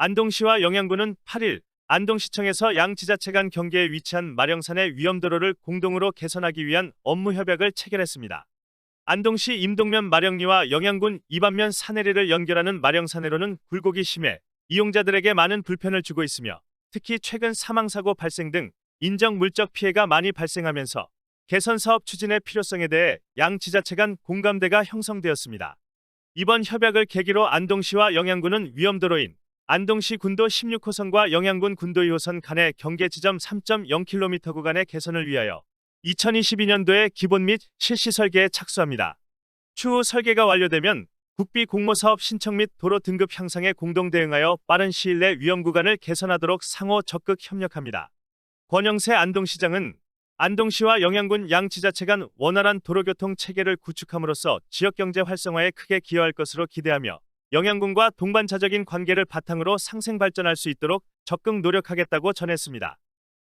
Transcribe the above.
안동시와 영양군은 8일 안동시청에서 양 지자체 간 경계에 위치한 마령산의 위험도로를 공동으로 개선하기 위한 업무 협약을 체결했습니다. 안동시 임동면 마령리와 영양군 이반면 산해리를 연결하는 마령산해로는 굴곡이 심해 이용자들에게 많은 불편을 주고 있으며 특히 최근 사망사고 발생 등 인정 물적 피해가 많이 발생하면서 개선 사업 추진의 필요성에 대해 양 지자체 간 공감대가 형성되었습니다. 이번 협약을 계기로 안동시와 영양군은 위험도로인 안동시 군도 16호선과 영양군 군도 2호선 간의 경계 지점 3.0km 구간의 개선을 위하여 2022년도에 기본 및 실시 설계에 착수합니다. 추후 설계가 완료되면 국비 공모 사업 신청 및 도로 등급 향상에 공동 대응하여 빠른 시일 내 위험 구간을 개선하도록 상호 적극 협력합니다. 권영세 안동시장은 안동시와 영양군 양 지자체 간 원활한 도로교통 체계를 구축함으로써 지역 경제 활성화에 크게 기여할 것으로 기대하며 영양군과 동반자적인 관계를 바탕으로 상생 발전할 수 있도록 적극 노력하겠다고 전했습니다.